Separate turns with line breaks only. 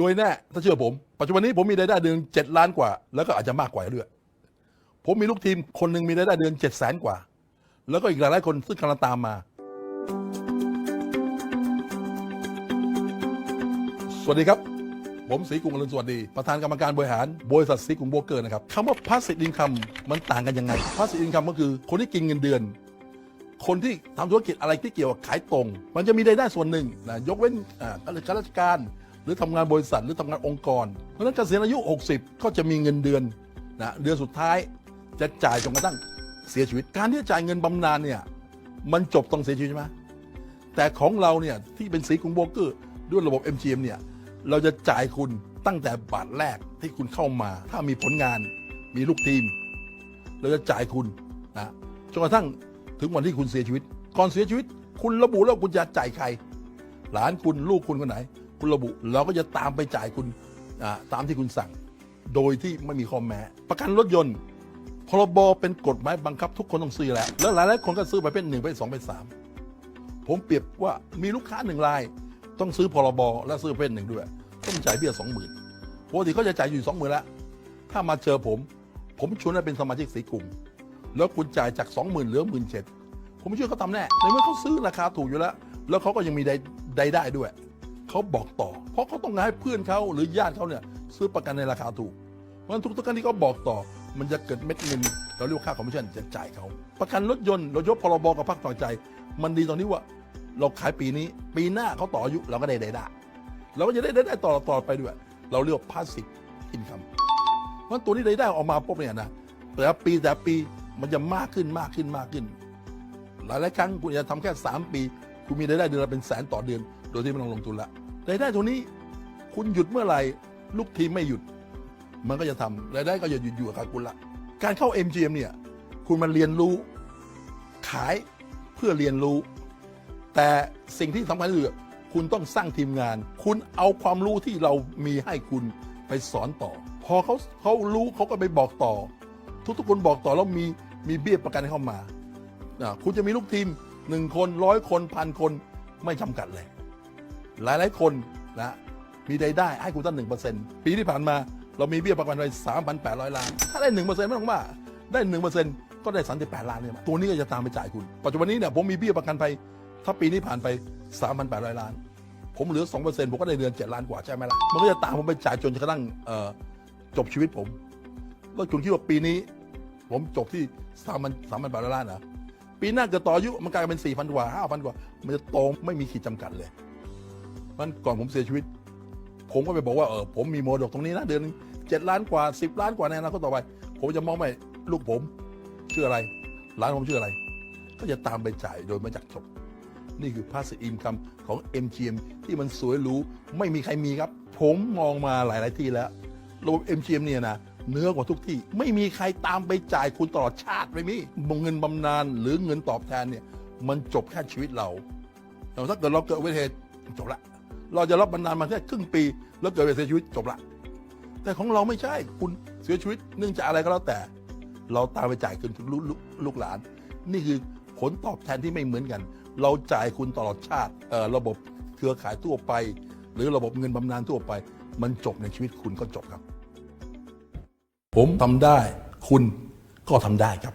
รวยแน่ถ้าเชื่อผม ปัจจุบันนี้ผมมีรายได้เดือนเจ็ดล้านกว่า แล้วก็อาจจะมากกว่าด้วยผมมีลูกทีมคนหนึ่งมีรายได้เดือนเจ็ดแสนกว่า แล้วก็อีกหลายๆคนซึ่งกำลังตามมา สวัสดีครับ ผมศรีกรุงอรุณสวัสดี ประธานกรรมการบริหารบริษัทศรีกรุงโบรกเกอร์นะครับคำว่าพาสซีฟอินคัมมันต่างกันยังไงพาสซีฟอินคัมก็คือคนที่กินเงินเดือน คนที่ทำธุรกิจอะไรที่เกี่ยวกับขายตรง มันจะมีรายได้ส่วนหนึ่งนะยกเว้นอ่าข้าราชการ หรือทำงานบริษัทหรือทำงานองค์กร เพราะฉะนั้นเกษียณอายุ 60 ก็จะมีเงินเดือนนะเดือนสุดท้ายจะจ่ายจนกระทั่งเสียชีวิต การที่จะจ่ายเงินบำนาญเนี่ยมันจบตรงเสียชีวิตใช่ไหมแต่ของเราเนี่ยที่เป็นสีกรุงโบกเกอร์ด้วยระบบ MGM เนี่ยเราจะจ่ายคุณตั้งแต่บาทแรกที่คุณเข้ามา ถ้ามีผลงานมีลูกทีม เราจะจ่ายคุณนะจนกระทั่งถึงวันที่คุณเสียชีวิต ก่อนเสียชีวิต คุณระบุแล้วคุณจะจ่ายใคร หลานคุณลูกคุณคนไหน คุณระบุ เราก็จะตามไปจ่ายคุณตามที่คุณสั่ง โดยที่ไม่มีข้อแม้ ประกันรถยนต์พรบเป็นกฎหมายบังคับทุกคนต้องซื้อแล้ว แล้วหลายๆคนก็ซื้อไปเป็นหนึ่งไปสองไปสามผมเปรียบว่ามีลูกค้าหนึ่งราย ต้องซื้อพรบและซื้อเป็นหนึ่งด้วย ต้องจ่ายเบี้ยสองหมื่นปกติเขาจะจ่ายอยู่สองหมื่นล้วถ้ามาเจอผม ผมชวนให้เป็นสมาชิกสีกลุ่ม แล้วคุณจ่ายจากสองหมื่นเหลือหมื่นเจ็ดผมเชื่อเขาทำแน่ในเมื่อเขาซื้อราคาถูกอยู่แล้ว แล้วเขาก็ยังมีได้ได้ด้วย เขาบอกต่อ เพราะเขาต้องการให้เพื่อนเขาหรือญาติเขาเนี่ยซื้อประกันในราคาถูก เพราะฉะนั้นทุกๆครั้งที่เขาบอกต่อ มันจะเกิดเม็ดเงินเราเรียกว่าค่าคอมมิชชั่นจะจ่ายเขา ประกันรถยนต์เรายกพรบกับภาคต่อใจ มันดีตรงที่ว่าเราขายปีนี้ ปีหน้าเขาต่ออายุเราก็ได้ได้ได้เราก็จะได้ได้ได้ต่อต่อไปด้วย เราเรียกว่าพาสซีฟอินคัมเพราะฉะนั้นตัวนี้ได้ได้ออกมาปุ๊บเนี่ยนะแต่ปีแต่ปีมันจะมากขึ้นมากขึ้นมากขึ้น หลายหลายครั้งคุณจะทำแค่ 3 ปี คุณมีรายได้เดือนละเป็นแสนต่อเดือน โดยที่ไม่ต้องลงทุนละรายได้ตัวนี้คุณหยุดเมื่อไหร่ลูกทีมไม่หยุด มันก็จะทำรายได้ก็จะหยุดอยู่กับคุณละการเข้า MGM เนี่ย คุณมาเรียนรู้ขายเพื่อเรียนรู้ แต่สิ่งที่สำคัญคือคุณต้องสร้างทีมงาน คุณเอาความรู้ที่เรามีให้คุณไปสอนต่อ พอเขาเขารู้เขาก็ไปบอกต่อ ทุกๆคนบอกต่อแล้วมีมีเบี้ยประกันเข้ามา คุณจะมีลูกทีมหนึ่งคนร้อยคนพันคนไม่จำกัดเลย หลายหลายคนนะมีรายได้ให้คุณตั้งหนึ่งเปอร์เซ็นต์ปีที่ผ่านมา เรามีเบี้ยประกันไปสามพันแปดร้อยล้าน ถ้าได้หนึ่งเปอร์เซ็นต์ไม่ต้องมาได้หนึ่งเปอร์เซ็นต์ก็ได้สามสิบแปดล้านเนี่ยตัวนี้ก็จะตามไปจ่ายคุณ ปัจจุบันนี้เนี่ยผมมีเบี้ยประกันภัยถ้าปีนี้ผ่านไปสามพันแปดร้อยล้าน ผมเหลือสองเปอร์เซ็นต์ผมก็ได้เดือนเจ็ดล้านกว่าใช่ไหมล่ะมันก็จะตามผมไปจ่ายจนกระทั่งเอ่อจบชีวิตผมแล้วคุณคิดว่าปีนี้ ผมจบที่สามพันสามพันแปดร้อยล้านเหรอปีหน้าเกิดต่ออายุมันกลายเป็นสี่พันกว่าห้าพันกว่า มันจะโตไม่มีขีดจำกัดเลย มันก่อนผมเสียชีวิต ผมก็ไปบอกว่าเออผมมีโมดกตรงนี้นะเดือนเจ็ดล้านกว่าสิบล้านกว่าในอนาคตต่อไป ผมจะมองไปลูกผมชื่ออะไรหลานผมชื่ออะไร ก็จะตามไปจ่ายโดยไม่จักจบ นี่คือ passive income ของ MGM ที่มันสวยหรูไม่มีใครมีครับ ผมมองมาหลาย ๆ ที่แล้วระบบ MGM เนี่ยนะเหนื้อกว่าทุกที่ไม่มีใครตามไปจ่ายคุณตลอดชาติไม่มีเงินบำนาญหรือเงินตอบแทนเนี่ย มันจบแค่ชีวิตเราแต่ถ้าเกิดเราเกิดอุบัติเหตุจบละ เราจะรับบำนาญมาแค่ครึ่งปี แล้วเกิดเหตุเสียชีวิตจบละ แต่ของเราไม่ใช่คุณเสียชีวิตเนื่องจากอะไรก็แล้วแต่ เราตามไปจ่ายคืนถึงลูกลลูกหลาน นี่คือผลตอบแทนที่ไม่เหมือนกัน เราจ่ายคุณตลอดชาติระบบเครือข่ายทั่วไป หรือระบบเงินบำนาญทั่วไป มันจบในชีวิตคุณก็จบครับ ผมทำได้คุณก็ทำได้ครับ